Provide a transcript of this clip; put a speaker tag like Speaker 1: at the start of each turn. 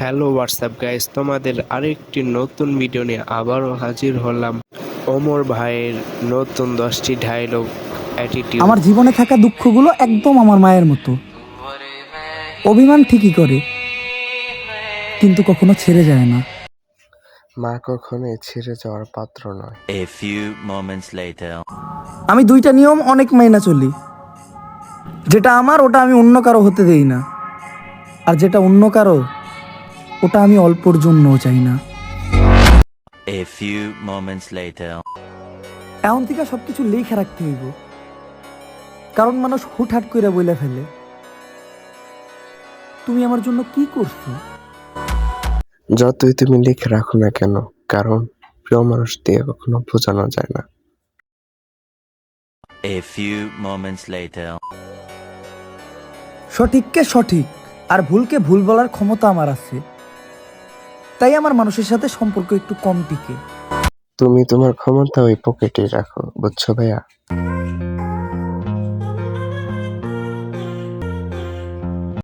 Speaker 1: Hello WhatsApp guys তোমাদের আরেকটি নতুন ভিডিও নিয়ে আবারও হাজির হলাম। ওমর ভাইয়ের নতুন দশটি ডায়লগ অ্যাটিটিউড
Speaker 2: আমার জীবনে থাকা দুঃখগুলো একদম আমার মায়ের মতো। অভিমান ঠিকই করে কিন্তু কখনো ছেড়ে যায় না।
Speaker 1: মা কখনোই ছেড়ে যাওয়ার পাত্র নয়।
Speaker 3: A few moments later.
Speaker 2: আমি দুইটা নিয়ম অনেক মেনে চলি। যেটা আমার ওটা আমি অন্য কারও হতে দেই না। আর যেটা অন্য কারও ওটা আমি অল্পর জন্যও চাই না।
Speaker 3: A few moments later.
Speaker 2: এখন থেকে সব কিছু লেখা রাখতে হইব। কারণ মানুষ হুটহাট করে বইলে ফেলে। তুমি আমার জন্য কি করছ?
Speaker 1: যতই তুমি লিখে রাখো না কেন কারণ প্রিয় মানুষ দিয়ে কখনো বোঝানো যায় না।
Speaker 3: A few moments later.
Speaker 2: সঠিককে সঠিক আর ভুলকে ভুল বলার ক্ষমতা আমার আছে। তাই আমার মানুষের সাথে সম্পর্ক একটু কম টিকে।
Speaker 1: তুমি তোমার ক্ষমতা ওই পকেটে রাখো, বুঝছ ভাইয়া?